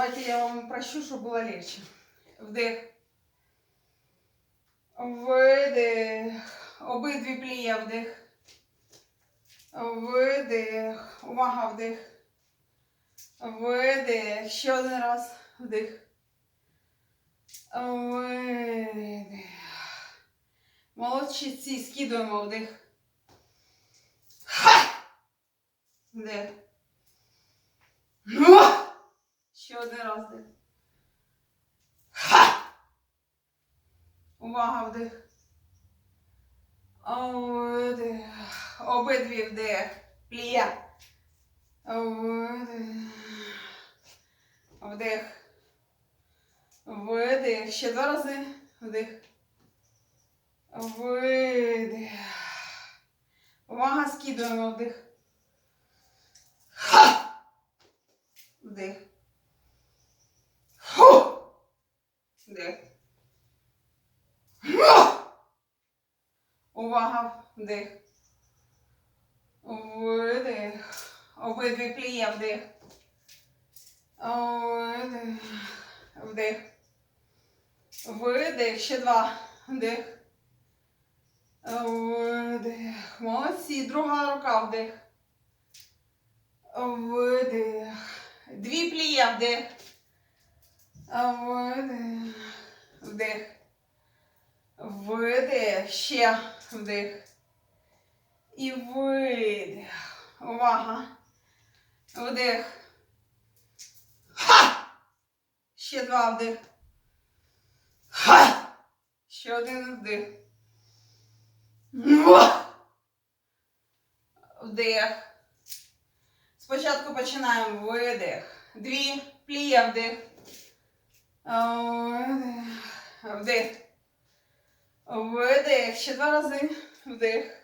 давайте я вам прощу, щоб було легче. Вдих. Видих. Обидві плія вдих. Видих. Увага, вдих. Видих. Ще один раз. Вдих. Видих. Молодчиці. Скидуємо вдих. Ха! Вдих. Ну! Ще один раз вдих. Ха! Увага, вдих. Видих. Обидві вдих. Плія. Видих. Вдих. Видих. Ще два рази. Вдих. Видих. Увага, скидуємо вдих. Ха! Вдих. Увага, вдих. Видих. Обидві плія вдих. Видих. Вдих. Видих. Ще два. Вдих. Видих. Молодці. Друга рука вдих. Видих. Дві плія вдих. Видих. Вдих. Видих. Ще вдих. І видих. Увага. Вдих. Ха! Ще два вдих. Ха! Ще один вдих. Вдих. Спочатку починаємо видих. Дві. Плія вдих. Вдих. Видих. Ще два рази. Вдих.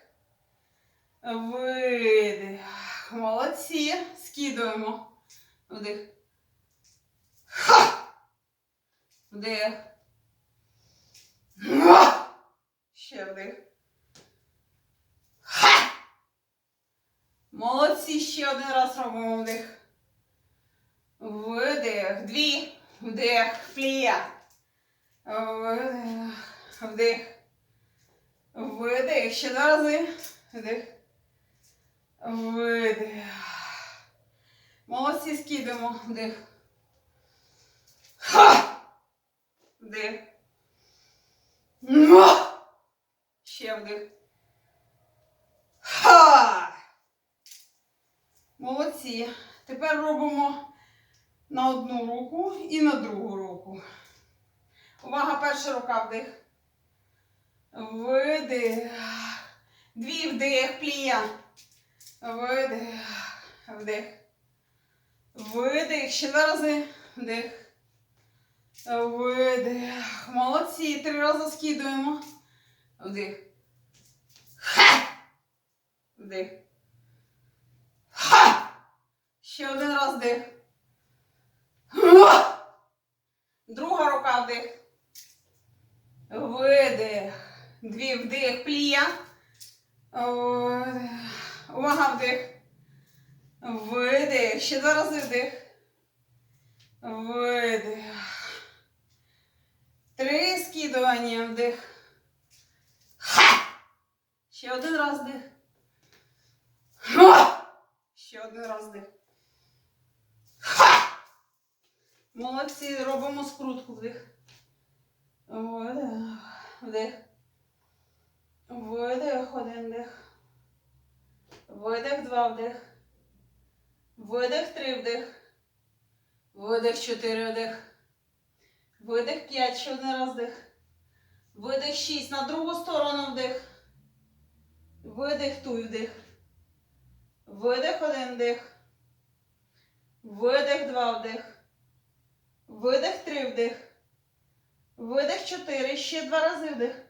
Видих. Молодці. Скидуємо. Вдих. Ха! Вдих. Ще вдих. Ха! Молодці. Ще один раз робимо вдих. Видих. Дві. Вдих. Плія. Видих. Вдих. Видих. Ще два рази. Вдих. Видих. Молодці, скидемо. Вдих. Ха! Вдих. Муа! Ще вдих. Ха! Молодці. Тепер робимо на одну руку і на другу руку. Увага, перша рука вдих. Видих. Дві вдих, плія. Видих. Вдих. Видих. Ще два рази. Вдих. Видих. Молодці. Три рази скидуємо. Вдих. Ха! Вдих. Ха! Ще один раз вдих. Друга рука вдих. Видих. Дві вдих. Плія. Увага вдих. Видих. Ще два рази вдих. Видих. Три скидування вдих. Ще один раз вдих. Ще один раз вдих. Ха! Молодці, робимо скрутку вдих. Вдих. Видих, один вдих. Видих, два вдих. Видих, три вдих. Видих, чотири вдих. Видих, п'ять, ще один раз вдих. Видих, шість. На другу сторону вдих. Видих, туй вдих. Видих, один вдих. Видих, два вдих. Видих, три вдих. Видих, чотири. Ще два рази вдих.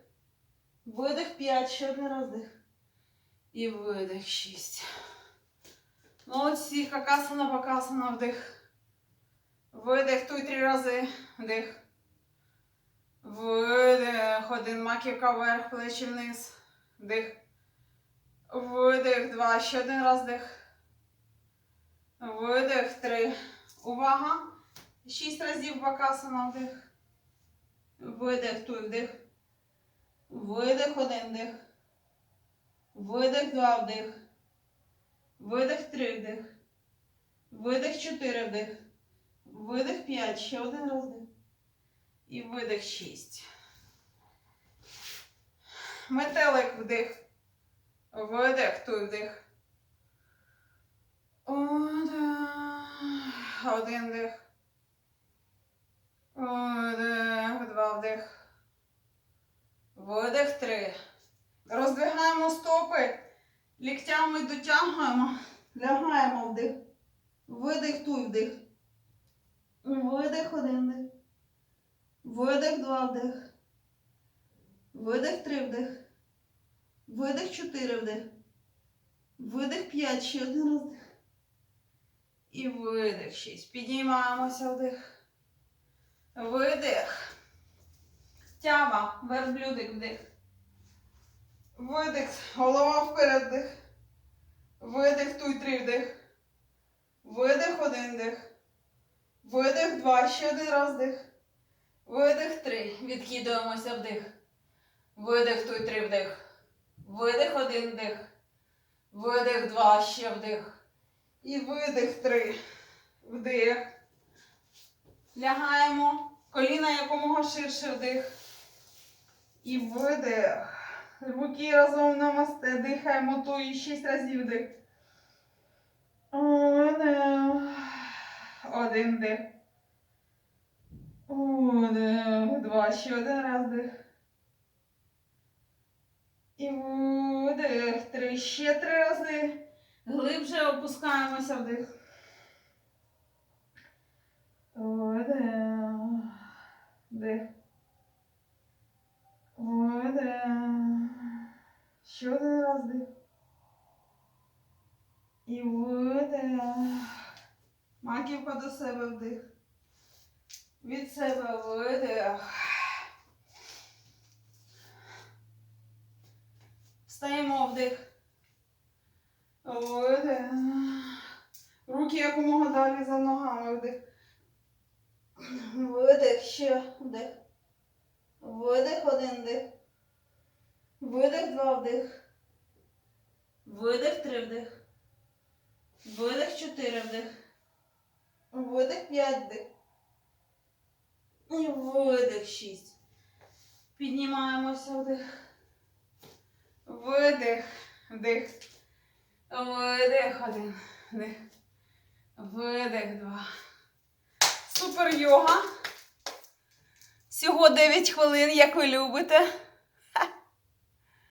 Видих, п'ять. Ще один раз вдих. І видих, шість. Молодці. Какасана, покасана, вдих. Видих, туй три рази. Вдих. Видих. Один маківка вверх, плечі вниз. Вдих. Видих, два. Ще один раз вдих. Видих, три. Увага. Шість разів бакасана вдих. Видих, туй вдих. Видих, один вдих. Видих, два вдих. Видих, три вдих. Видих, чотири вдих. Видих, п'ять. Ще один раз вдих. І видих, шість. Метелик вдих. Видих, туй вдих. Один. Вдих. Вдих, два вдих. Видих, три. Роздвигаємо стопи. Ліктями дотягуємо. Лягаємо вдих. Видих, туй вдих. Видих, один вдих. Видих, два вдих. Видих, три вдих. Видих, чотири вдих. Видих, п'ять, ще один раз вдих. І видих, шість. Піднімаємося вдих. Видих. Тяма, верблюдик вдих. Видих, голова вперед вдих. Видих, туй три вдих. Видих, один вдих. Видих, два, ще один раз вдих. Видих, три. Відкидуємося вдих. Видих, туй три вдих. Видих, один вдих. Видих, два, ще вдих. І видих, три. Вдих. Лягаємо. Коліна якомога ширше вдих. І видих. Руки разом намасте. Дихаємо то і шість разів вдих. Видих. Один вдих. Вдих. Два. Ще один раз вдих. І видих. Три. Ще три рази. Глибше опускаємося вдих. Вдих. Ще один раз вдих. І видих. Маківка до себе вдих. Від себе видих. Встаємо вдих. Видих. Руки якомога далі за ногами вдих. Видих, ще вдих. Видих, один вдих. Видих, два вдих. Видих, три вдих. Видих, чотири вдих. Видих, п'ять вдих. І видих, шість. Піднімаємося вдих. Видих, вдих. Видих, один. Вдих. Видих, два. Супер йога. Всього 9 хвилин, як ви любите.